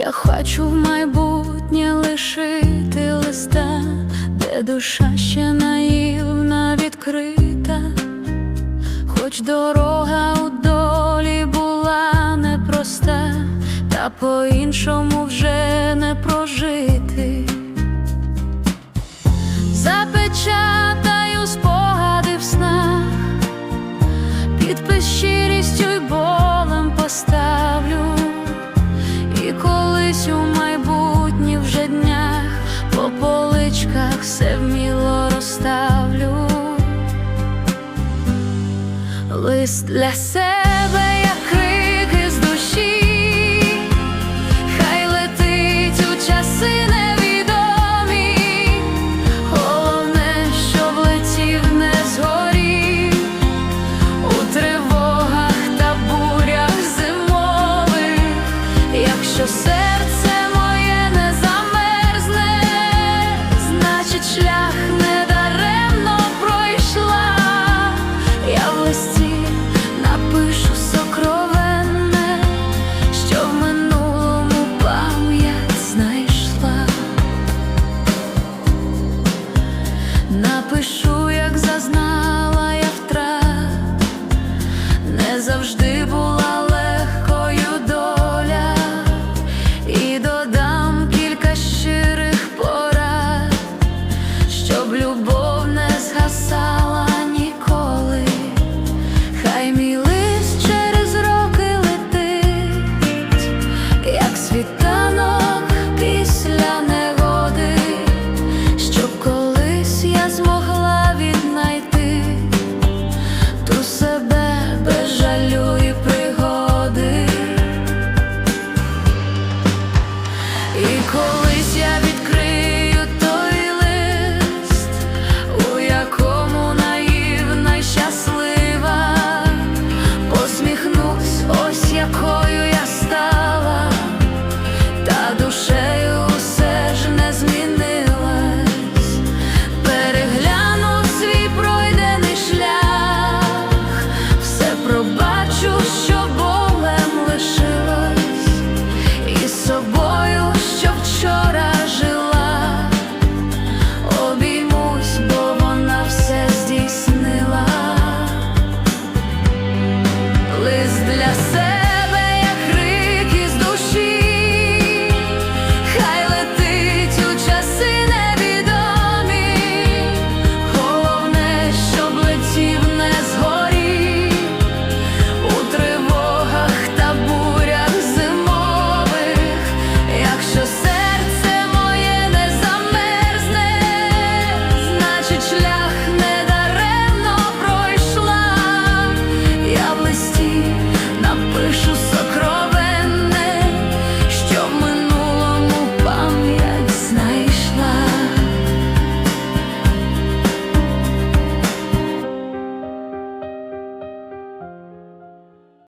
Я хочу в майбутнє лишити листа, де душа ще наївна відкрита, хоч дорога у долі була непроста, та по-іншому вже колись у майбутніх вже днях по поличках все вміло розставлю. Лист для себе шлях.